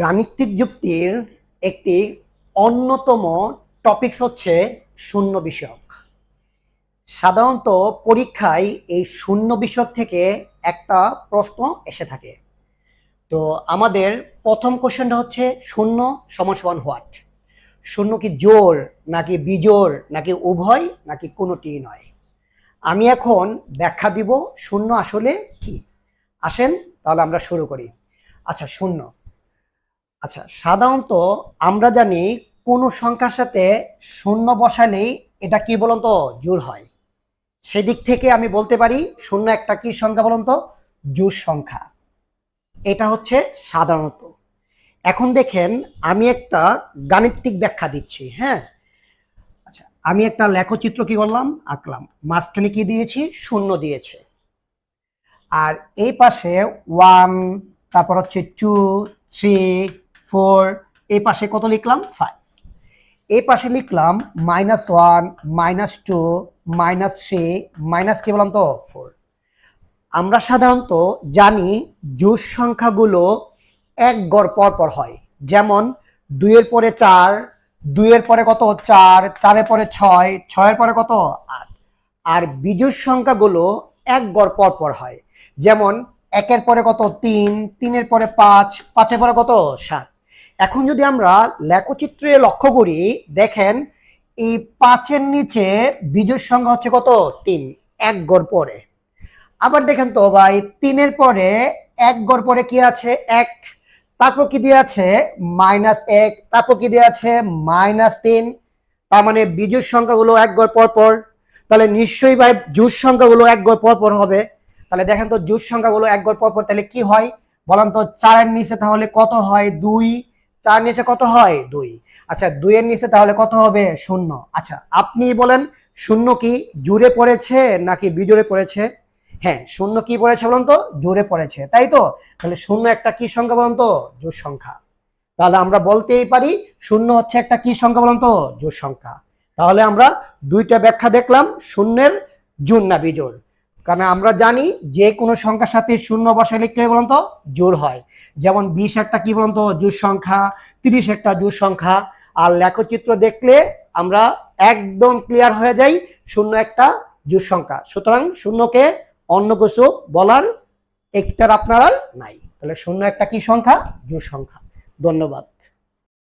গাণিতিক যুক্তির একটি অন্যতম টপিকস হচ্ছে শূন্য বিষয়ক। সাধারণত পরীক্ষায় এই শূন্য বিষয়ক থেকে একটা প্রশ্ন এসে থাকে। তো আমাদের প্রথম কোশ্চেনটা হচ্ছে শূন্য সমান সমান হোয়াট শূন্য কি জোর নাকি বিজোর নাকি উভয়, নাকি কোনোটি নয়? আমি এখন ব্যাখ্যা দিব শূন্য আসলে কি? আসেন তাহলে আমরা শুরু করি। আচ্ছা শূন্য। আচ্ছা সাধারণত আমরা জানি কোনো সংখ্যার সাথে শূন্য বসালেই এটা কি বলুন তো জোর হয়। সেদিক থেকে আমি বলতে পারি, শূন্য একটা কি সংখ্যা বলুন তো জোর সংখ্যা। এটা হচ্ছে সাধারণত। এখন দেখেন, আমি একটা গাণিতিক ব্যাখ্যা দিচ্ছি হ্যাঁ? আচ্ছা আমি একটা লেখচিত্র কি করলাম? আঁকলাম। মাঝখানে কি দিয়েছি? শূন্য দিয়েছে। আর এই পাশে ওয়ান তারপর হচ্ছে টু থ্রি ফোর এই পাশে কত লিখলাম? ফাইভ এই পাশে লিখলাম minus one minus two minus three minus কি বললাম তো? ফোর আমরা সাধারণত জানি জোর সংখ্যাগুলো এক গড় পর পর হয়। যেমন দুইয়ের পরে চার, দুইয়ের পরে কত? চার, চারের পরে ছয়, ছয়ের পরে কত? আট। আর বিজোড় সংখ্যাগুলো এক গড় পর পর হয়। যেমন একের পরে কত? তিন, তিনের পরে পাঁচ, পাঁচের পরে কত? সাত। এখন যদি আমরা লেখচিত্রে লক্ষ্য করি, দেখেন এই পাঁচের নিচে বিজোড় সংখ্যা হচ্ছে কত? তিন, এক গড় পরে। আবার দেখেন তো ভাই, তিনের পরে এক গড় পরে কি আছে? এক। তারপর কি দিয়ে আছে? মাইনাস এক। তারপর কি দিয়ে আছে? মাইনাস তিন। তার মানে বিজোড় সংখ্যাগুলো এক গড় পর পর। তাহলে নিশ্চয়ই ভাই জোর সংখ্যাগুলো এক গড় পর পর হবে। তাহলে দেখেন তো জোর সংখ্যাগুলো এক গড় পর পর, তাহলে কি হয়? বলেন তো চারের নিচে তাহলে কত হয়? দুই। চার নিচে কত হয়? দুই। আচ্ছা দুইয়ের নিচে তাহলে কত হবে? শূন্য। আচ্ছা আপনি বলেন, শূন্য কি জুড়ে পড়েছে নাকি বিজোড়ে পড়েছে? হ্যাঁ শূন্য কি পড়েছে বলুন তো? জোরে পড়েছে। তাই তো? তাহলে শূন্য একটা কি সংখ্যা বলুন তো? জোর সংখ্যা। তাহলে আমরা বলতেই পারি, শূন্য হচ্ছে একটা কি সংখ্যা বলুন তো? জোর সংখ্যা। তাহলে আমরা দুইটা ব্যাখ্যা দেখলাম, শূন্যের জোর না বিজোড়। কারণ আমরা জানি যে কোনো সংখ্যার সাথে শূন্য বসাইলে কি বলুন তো? জোর হয়। যেমন বিশ একটা কি বলুন তো? জোর সংখ্যা, তিরিশ একটা জোর সংখ্যা। আর লেখচিত্র দেখলে আমরা একদম ক্লিয়ার হয়ে যাই, শূন্য একটা জোর সংখ্যা। সুতরাং শূন্যকে অন্য কিছু বলার একটার আপনার নাই। তাহলে শূন্য একটা কি সংখ্যা? জোর সংখ্যা। ধন্যবাদ।